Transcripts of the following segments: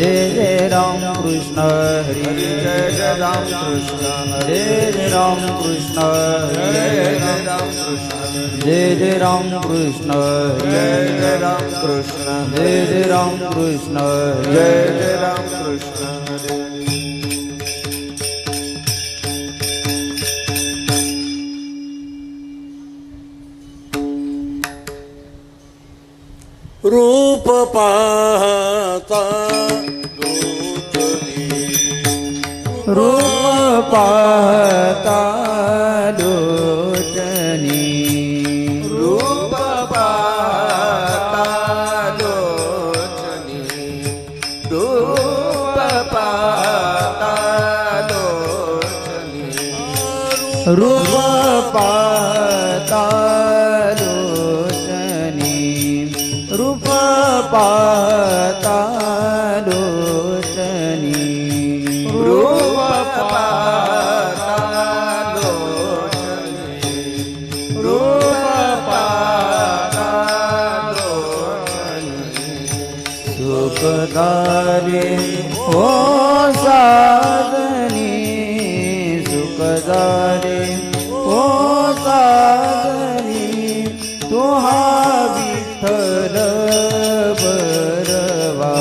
Jai Ram Krishna Jai Ram Krishna Jai Ram Krishna Jai Ram Krishna Jai Ram Krishna Jai Ram Krishna Jai Ram Krishna રૂપ પાતા રૂપ પાતા દોટની રૂપ પાતા દોટની રૂપ પાતા દોટની રૂપ सुखदारे। हो साधनी सुखदारे। हो साधनी तुहा विठ्ठल बरवा।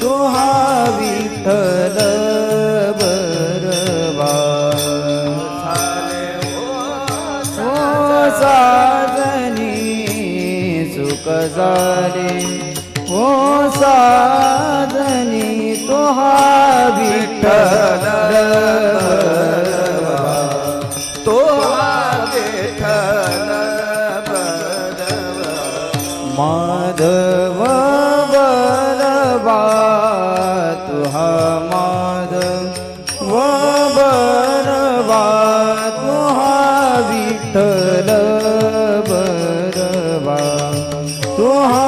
तुहा विठ्ठल बरवा। ओ साधनी सुख ओ साधनी तोहा विठ्ठल तोहा विठ्ठल माधव बलवा तुहा माधव बलवा तुहा विठ्ठल बलवा तुहा